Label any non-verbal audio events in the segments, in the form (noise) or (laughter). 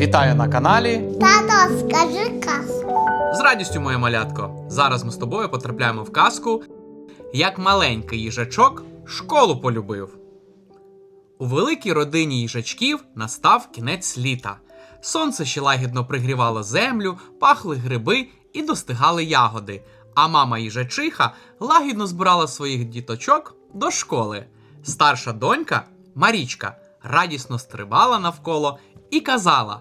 Вітаю на каналі. Тато, скажи казку. З радістю, моє малятко. Зараз ми з тобою потрапляємо в казку, як маленький їжачок школу полюбив. У великій родині їжачків настав кінець літа. Сонце ще лагідно пригрівало землю, пахли гриби і достигали ягоди. А мама їжачиха лагідно збирала своїх діточок до школи. Старша донька Марічка радісно стрибала навколо і казала: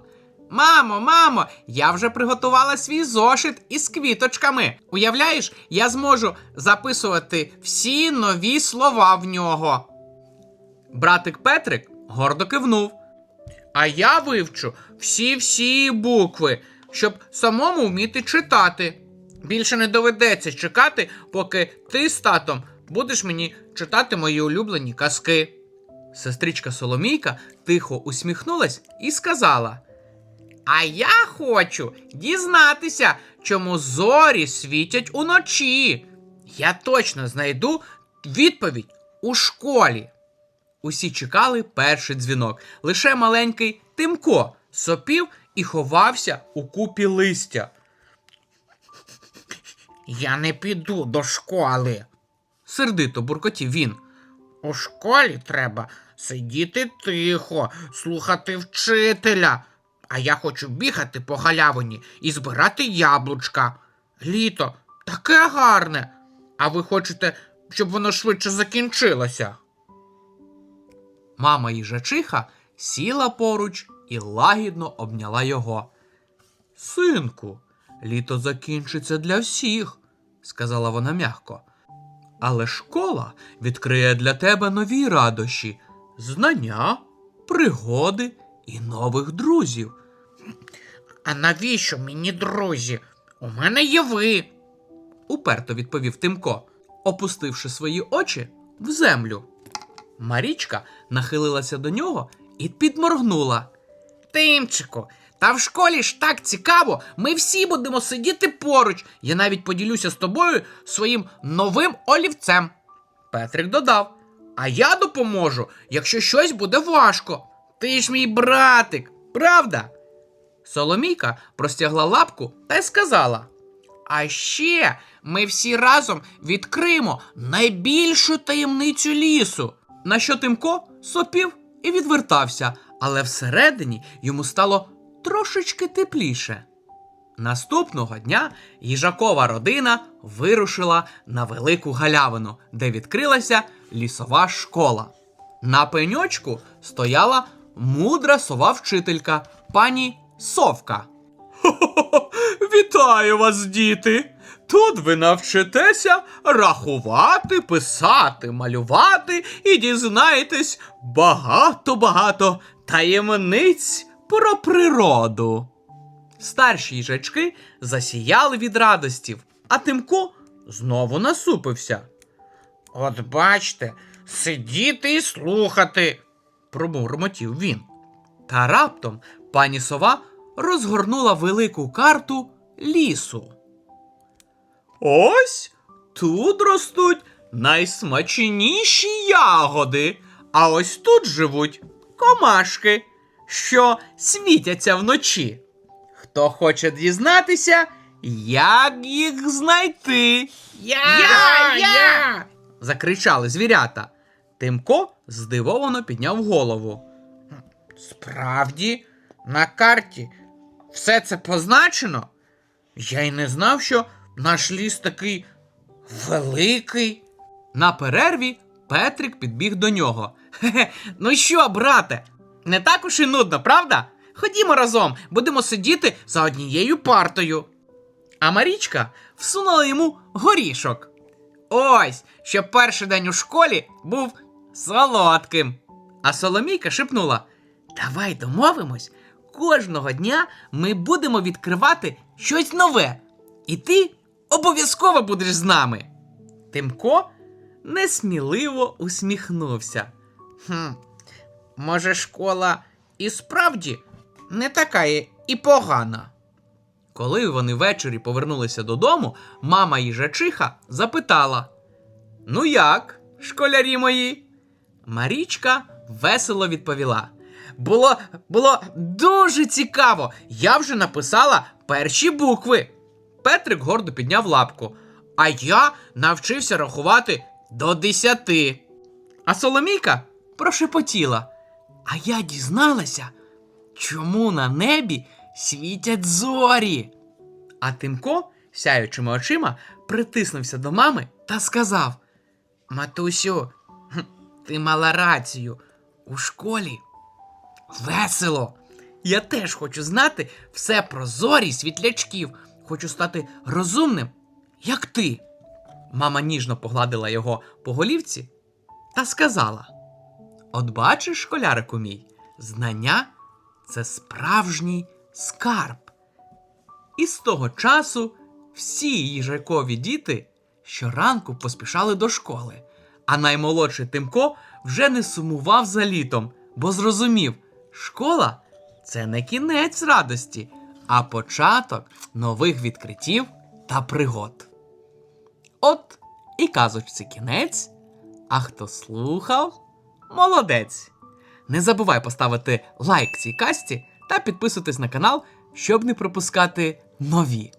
Мамо, мамо, я вже приготувала свій зошит із квіточками. Уявляєш, я зможу записувати всі нові слова в нього. Братик Петрик гордо кивнув. А я вивчу всі-всі букви, щоб самому вміти читати. Більше не доведеться чекати, поки ти з татом будеш мені читати мої улюблені казки. Сестричка Соломійка тихо усміхнулась і сказала: А я хочу дізнатися, чому зорі світять уночі. Я точно знайду відповідь у школі. Усі чекали перший дзвінок. Лише маленький Тимко сопів і ховався у купі листя. Я не піду до школи, сердито буркотів він. У школі треба сидіти тихо, слухати вчителя. А я хочу бігати по галявині і збирати яблучка. Літо таке гарне. А ви хочете, щоб воно швидше закінчилося? Мама їжачиха сіла поруч і лагідно обняла його. Синку, літо закінчиться для всіх, сказала вона м'яко. Але школа відкриє для тебе нові радощі, знання, пригоди і нових друзів. А навіщо мені друзі? У мене є ви. уперто відповів Тимко, опустивши свої очі в землю. Марічка нахилилася до нього і підморгнула. Тимчику, та в школі ж так цікаво, ми всі будемо сидіти поруч. Я навіть поділюся з тобою своїм новим олівцем. Петрик додав: А я допоможу, якщо щось буде важко. Ти ж мій братик, правда? Соломійка простягла лапку та й сказала: А ще ми всі разом відкриємо найбільшу таємницю лісу. На що Тимко сопів і відвертався, але всередині йому стало трошечки тепліше. Наступного дня їжакова родина вирушила на велику галявину, де відкрилася лісова школа. На пеньочку стояла мудра сова вчителька пані Совка. (laughs) Вітаю вас, діти! Тут ви навчитеся рахувати, писати, малювати і дізнаєтесь багато-багато таємниць про природу. Старші їжачки засіяли від радостів, а Тимко знову насупився. От бачте, сидіти і слухати, промурмотів він. Та раптом пані сова розгорнула велику карту лісу. Ось тут ростуть найсмачніші ягоди, а ось тут живуть комашки, що світяться вночі. Хто хоче дізнатися, як їх знайти? Я, Я, я! закричали звірята. Тимко здивовано підняв голову. Справді, на карті все це позначено? Я й не знав, що наш ліс такий великий. На перерві Петрик підбіг до нього. Хе-хе, ну що, брате, не так уж і нудно, правда? Ходімо разом, будемо сидіти за однією партою. А Марічка всунула йому горішок. Ось, щоб перший день у школі був солодким. А Соломійка шепнула: Давай домовимось, кожного дня ми будемо відкривати щось нове, і ти обов'язково будеш з нами. Тимко несміливо усміхнувся. Хм, може, школа і справді не така і погана. Коли вони ввечері повернулися додому, мама їжачиха запитала: Ну як, школярі мої? Марічка весело відповіла: було, було дуже цікаво. Я вже написала перші букви. Петрик гордо підняв лапку. А я навчився рахувати до десяти. А Соломійка прошепотіла. А я дізналася, чому на небі світять зорі. А Тимко, сяючими очима, притиснувся до мами та сказав: Матусю, ти мала рацію. У школі весело. Я теж хочу знати все про зорі світлячків. Хочу стати розумним, як ти. Мама ніжно погладила його по голівці та сказала: От бачиш, школярику мій, знання це справжній скарб. І з того часу всі їжакові діти щоранку поспішали до школи, а наймолодший Тимко вже не сумував за літом, бо зрозумів, школа це не кінець радості, а початок нових відкриттів та пригод. От і казочці кінець, а хто слухав, молодець. Не забувай поставити лайк цій касті та підписуйтесь на канал, щоб не пропускати нові.